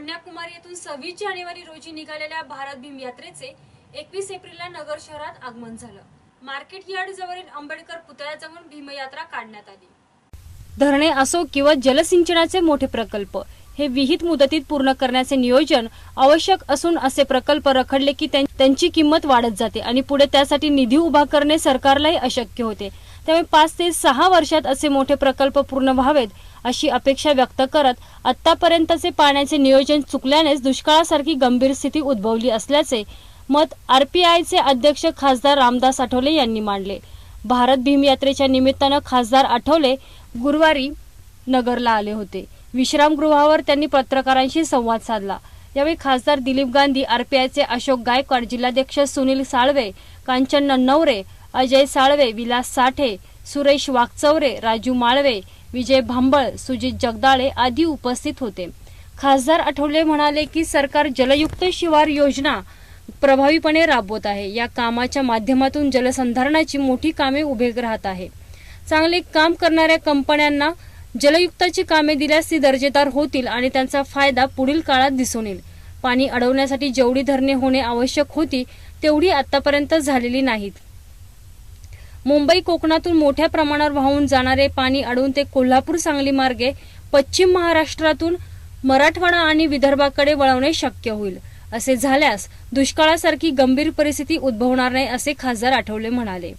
कन्याकुमारी येथून सव्वीस जानेवारी रोजी निघालेल्या भारत भीम यात्रेचे एकवीस एप्रिलला नगर शहरात आगमन झालं. मार्केट यार्ड जवळील आंबेडकर पुतळ्याजवळून भीमयात्रा काढण्यात आली. धरणे असो किंवा जलसिंचनाचे मोठे प्रकल्प हे विहित मुदतीत पूर्ण करण्याचे नियोजन आवश्यक असून असे प्रकल्प रखडले की त्यां- त्यांची किंमत वाढत जाते आणि पुढे त्यासाठी निधी उभा करणे सरकारलाही अशक्य होते. त्यामुळे पाच ते सहा वर्षात असे मोठे प्रकल्प पूर्ण व्हावेत अशी अपेक्षा व्यक्त करत आतापर्यंतचे पाण्याचे नियोजन चुकल्यानेच दुष्काळासारखी गंभीर स्थिती उद्भवली असल्याचे मत आरपीआयचे अध्यक्ष खासदार रामदास आठवले यांनी मांडले. भारत भीम यात्रेच्या निमित्तानं खासदार आठवले गुरुवारी नगरला आले होते. विश्रामगृहावर त्यांनी पत्रकारांशी संवाद साधला. यावेळी खासदार दिलीप गांधी आरपीआयचे अशोक गायकवाड जिल्हाध्यक्ष सुनील साळवे कांचन नन्नवरे अजय साळवे विलास साठे सुरेश वाकचौरे राजू माळवे विजय भांबळ सुजित जगदाळे आदी उपस्थित होते. खासदार आठवले म्हणाले की सरकार जलयुक्त शिवार योजना प्रभावीपणे राबवत आहे. या कामाच्या माध्यमातून जलसंधारणाची मोठी कामे उभे राहत आहे. चांगले काम करणाऱ्या कंपन्यांना जलयुक्ताची कामे दिल्यास ती दर्जेदार होतील आणि त्यांचा फायदा पुढील काळात दिसून येईल. पाणी अडवण्यासाठी जेवढी धरणे होणे आवश्यक होती तेवढी आतापर्यंत झालेली नाहीत. मुंबई कोकणातून मोठ्या प्रमाणावर वाहून जाणारे पाणी अडवून ते कोल्हापूर सांगली मार्गे पश्चिम महाराष्ट्रातून मराठवाडा आणि विदर्भाकडे वळवणे शक्य होईल. असे झाल्यास दुष्काळासारखी गंभीर परिस्थिती उद्भवणार नाही असे खासदार आठवले म्हणाले.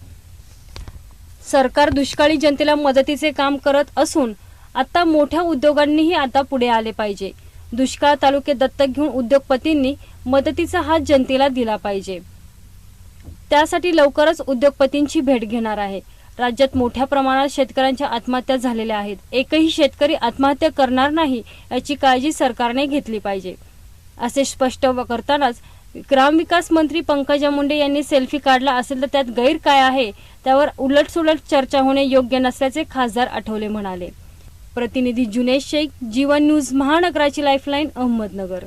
सरकार दुष्काळी जनतेला मदतीचे काम करत असून आता मोठ्या उद्योगांनीही आता पुढे आले पाहिजे. दुष्काळ तालुके दत्तक घेऊन उद्योगपतींनी मदतीचा हात जनतेला दिला पाहिजे. त्यासाठी लवकरच उद्योगपतींची भेट घेणार आहे. राज्यात मोठ्या प्रमाणात शेतकऱ्यांच्या आत्महत्या झालेल्या आहेत. एकही शेतकरी आत्महत्या करणार नाही याची काळजी सरकारने घेतली पाहिजे. असे स्पष्ट व करतानाच ग्रामविकास मंत्री पंकजा मुंडे यांनी सेल्फी काढला असेल तर त्यात गैर काय आहे? त्यावर उलटसुलट चर्चा होणे योग्य नसल्याचे खासदार आठवले म्हणाले. प्रतिनिधी जुनेश शेख जीवन न्यूज महानगराची लाईफलाईन अहमदनगर.